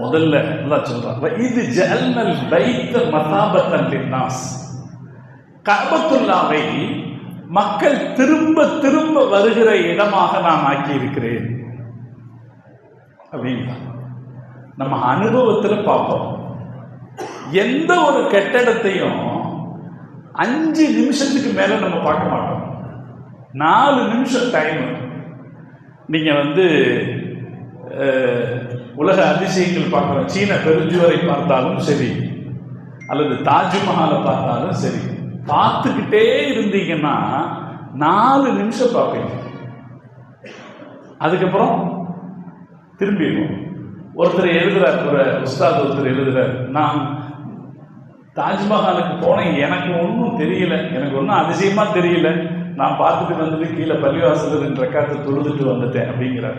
முதல்ல அல்லாஹ் சொல்றான் இது ஜல்னல் பைத்த மசாபத்தன் லின்னாஸ். கபத்துல்லாவை மக்கள் திரும்ப திரும்ப வருகிற இடமாக நான் ஆக்கி இருக்கிறேன் அப்படின்னா நம்ம அனுபவத்தில் பார்ப்போம். எந்த ஒரு கட்டடத்தையும் அஞ்சு நிமிஷத்துக்கு மேல நம்ம பார்க்க மாட்டோம். நாலு நிமிஷம் டைம் நீங்க வந்து உலக அதிசயங்கள் பார்க்குறோம். சீன பெருஞ்சுவரை பார்த்தாலும் சரி அல்லது தாஜ்மஹாலை பார்த்தாலும் சரி பார்த்துக்கிட்டே இருந்தீங்கன்னா நாலு நிமிஷம் பார்ப்பீங்க. அதுக்கப்புறம் திரும்பிடுவோம். ஒருத்தர் எழுதுறார் ஒரு உஸ்தாத் ஒருத்தர் எழுதுறார் நான் தாஜ்மஹாலுக்கு போனேன் எனக்கு ஒன்றும் தெரியல எனக்கு ஒன்றும் அதிசயமாக தெரியல. நான் பார்த்துட்டு வந்துட்டு கீழே பள்ளிவாசல் ரெண்டு ரக்காத்தை தொழுதுட்டு வந்துட்டேன் அப்படிங்கிறார்.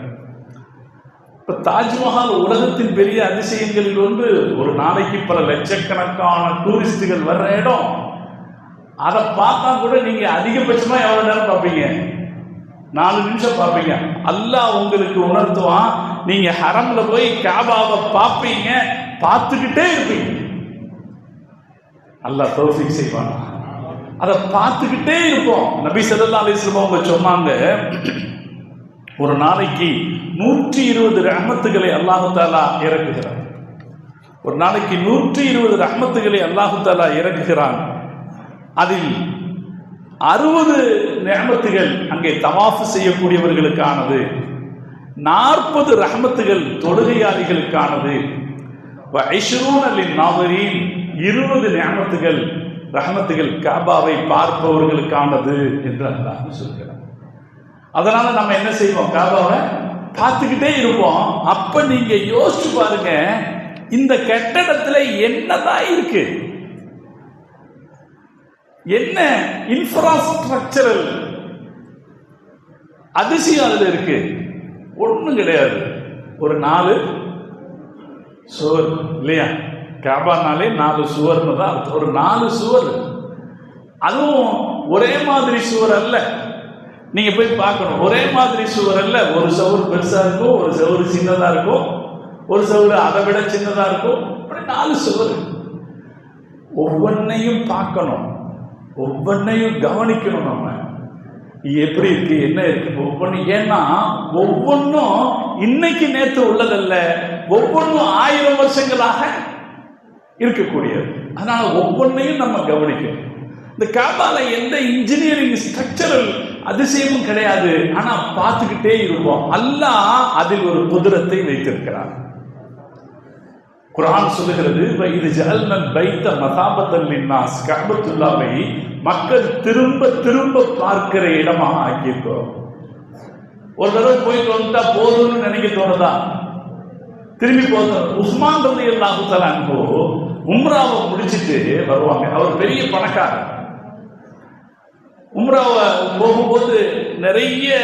இப்போ தாஜ்மஹால் உலகத்தின் பெரிய அதிசயங்களில் ஒன்று ஒரு நாளைக்கு பல லட்சக்கணக்கான டூரிஸ்டுகள் வர்ற இடம். அதை பார்த்தா கூட நீங்க அதிகபட்சமா எவ்வளவு நேரம் பார்ப்பீங்க? நாலு நிமிஷம் பார்ப்பீங்க. அல்லாஹ் உங்களுக்கு உணர்த்துவான் நீங்க ஹரம்ல போய் காபாவை பார்ப்பீங்க பார்த்துக்கிட்டே இருப்பீங்க. அல்லாஹ் தௌஃபிக் செய்வான். அதை பார்த்துக்கிட்டே இருப்போம். நபி ஸல்லல்லாஹு அலைஹி அவங்க சொன்னாங்க ஒரு நாளைக்கு நூற்றி இருபது ரஹமத்துகளை அல்லாஹு இறக்குகிறான். ஒரு நாளைக்கு நூற்றி இருபது ரஹமத்துகளை அல்லாஹாலா இறக்குகிறான். அதில் அறுபது நியமத்துகள் அங்கே தவாஃபு செய்யக்கூடியவர்களுக்கானது. நாற்பது ரஹமத்துகள் தொழுகையாளிகளுக்கானது. நாவரின் இருபது நியமத்துகள் ரஹமத்துகள் காபாவை பார்ப்பவர்களுக்கானது என்று அல்லாஹ் சொல்கிறார் அதனால நம்ம என்ன செய்வோம் காபாவை பார்த்துக்கிட்டே இருப்போம். அப்ப நீங்க யோசிச்சு பாருங்க இந்த கட்டடத்துல என்னதான் இருக்கு? என்ன இன்ஃப்ராஸ்ட்ரக்சரல் அதிசயம் அதுல இருக்கு? ஒண்ணும் கிடையாது. ஒரு நாலு சுவர் இல்லையா? காபானாலே நாலு சுவர்னு தான் ஒரு நாலு சுவர். அதுவும் ஒரே மாதிரி சுவர் அல்ல. நீங்க போய் பார்க்கணும். ஒரே மாதிரி சுவர் அல்ல. ஒரு சவுர் பெருசா இருக்கும் ஒரு சவுர் சின்னதா இருக்கும் ஒரு சவுர் அதை விட சின்னதா இருக்கும். அப்படி நாலு சுவர் ஒவ்வொன்னையும் பார்க்கணும். ஒவ்வொன்னையும் கவனிக்கணும் நம்ம. எப்படி இருக்கு என்ன இருக்கு ஒவ்வொன்றும் ஏன்னா ஒவ்வொன்றும் இன்னைக்கு நேற்று உள்ளதல்ல. ஒவ்வொன்றும் ஆயிரம் வருஷங்களாக இருக்கக்கூடியது. அதனால ஒவ்வொன்றையும் நம்ம கவனிக்கணும். இந்த காபால எந்த இன்ஜினியரிங் ஸ்ட்ரக்சரல் அதிசயமும் கிடையாது. ஆனா பார்த்துக்கிட்டே இருப்போம். அல்லாஹ் அதில் ஒரு குதிரத்தை வைத்திருக்கிறார் குரான் சொல்லுகிறது இது ஜஅல்னல் பைத்த மசாபத்தன் லின்னாஸ். மக்கள் திரும்ப திரும்ப பார்க்கிற இடமாக ஆக்கியிருக்கிறோம். ஒரு தடவை போயிட்டு வந்துட்டா போதும்னு நினைக்க தோணுதா? திரும்பி போதும். உஸ்மான் ரதி அல்லாஹு உம்ராவை முடிச்சிட்டு வருவாங்க. அவர் பெரிய பணக்காரர். உம்ராவை போகும்போது நிறைய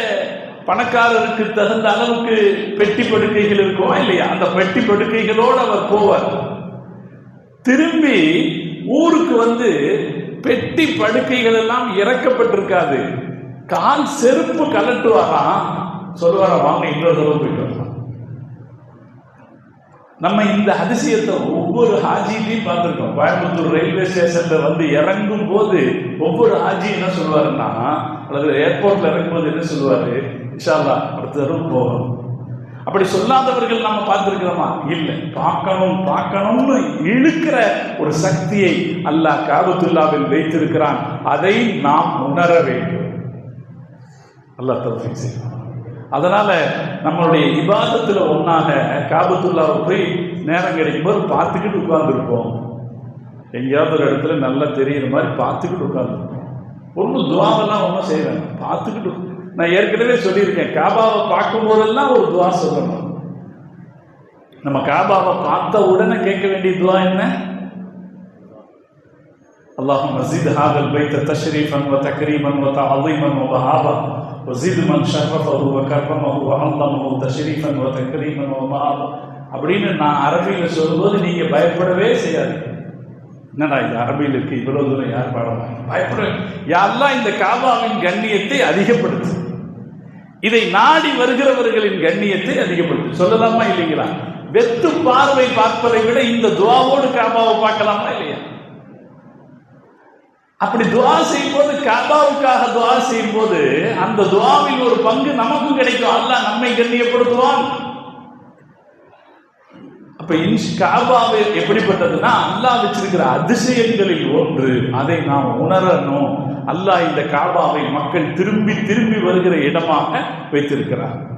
பணக்காரருக்கு தகுந்த அளவுக்கு பெட்டி படுக்கைகள் இருக்குமா இல்லையா? அந்த பெட்டி படுக்கைகளோடு அவர் போவார். திரும்பி ஊருக்கு வந்து பெட்டி படுக்கைகள் எல்லாம் இறக்கப்பட்டிருக்காது. கால் செருப்பு கலட்டுவாராம். சொல்லுவாரா வாங்க இன்னொரு தடவை போயிட்டு வரலாம். நம்ம இந்த அதிசயத்தை ஒவ்வொரு ஹாஜிலையும் பார்த்துருக்கோம். கோயம்புத்தூர் ரயில்வே ஸ்டேஷன்ல வந்து இறங்கும் போது ஒவ்வொரு ஹாஜி என்ன சொல்லுவாருன்னா அல்லது ஏர்போர்ட்ல இறங்கும் போது என்ன சொல்லுவாரு? விஷாலா அடுத்த தடவை போகணும். அப்படி சொல்லாதவர்கள் நம்ம பார்த்துருக்கிறோமா? இல்லை. பார்க்கணும் பார்க்கணும்னு இழுக்கிற ஒரு சக்தியை அல்லாஹ் காபத்துல்லாவில் வைத்திருக்கிறான். அதை நாம் உணர வேண்டும். அல்லாஹ் தௌஃபீக் செய்யணும் அதனால நம்மளுடைய இபாதத்தில் ஒன்றாக காபத்துள்ளாவை போய் நேரம் கிடைக்கும்போது பார்த்துக்கிட்டு உட்கார்ந்துருப்போம். எங்கேயாவது ஒரு இடத்துல நல்லா தெரிகிற மாதிரி பார்த்துக்கிட்டு உட்கார்ந்துருப்போம். ஒன்றும் துவாவெல்லாம் ஒன்றும் செய்வேன் பார்த்துக்கிட்டு நான் ஏற்கனவே சொல்லியிருக்கேன் காபாவை பார்க்கும்போதெல்லாம் ஒரு துவா சொல்லணும். நம்ம காபாவை பார்த்த உடனே கேட்க வேண்டிய துவா என்ன? اللهم زد هذا البيت تشريفا وتكريما وتعظيما وبهابا وزد من شرفه وكرمه وعظمه تشريفا وتكريما ومهابا அப்படின்னு நான் அரபியில் சொல்லும்போது நீங்க பயப்படவே செய்யாதீங்க என்னடா இது அரபியில் இருக்கு இவ்வளவு தூரம் யார் பாடலாம் பயப்பட யாரெல்லாம் இந்த காபாவின் கண்ணியத்தை அதிகப்படுத்து இதை நாடி வருகிறவர்களின் கண்ணியத்தை அதிகப்படுத்தும் சொல்லலாமா இல்லைங்களா வெத்து பார்வை பார்ப்பதை விட இந்த துவாவோடு காபாவை பார்க்கலாமா இல்லையா அப்படி துவா செய்யும் போது காபாவுக்காக துவா செய்யும் போது அந்த துவாவில் ஒரு பங்கு நமக்கும் கிடைக்கும். அல்லாஹ் நம்மை கண்ணியப்படுத்துவான். அப்ப இன்ஷ் காபாவை எப்படிப்பட்டதுன்னா அல்லாஹ் வச்சிருக்கிற அதிசயங்களில் ஒன்று. அதை நாம் உணரணும். அல்லாஹ் இந்த காபாவை மக்கள் திரும்பி திரும்பி வருகிற இடமாக வைத்திருக்கிறார்.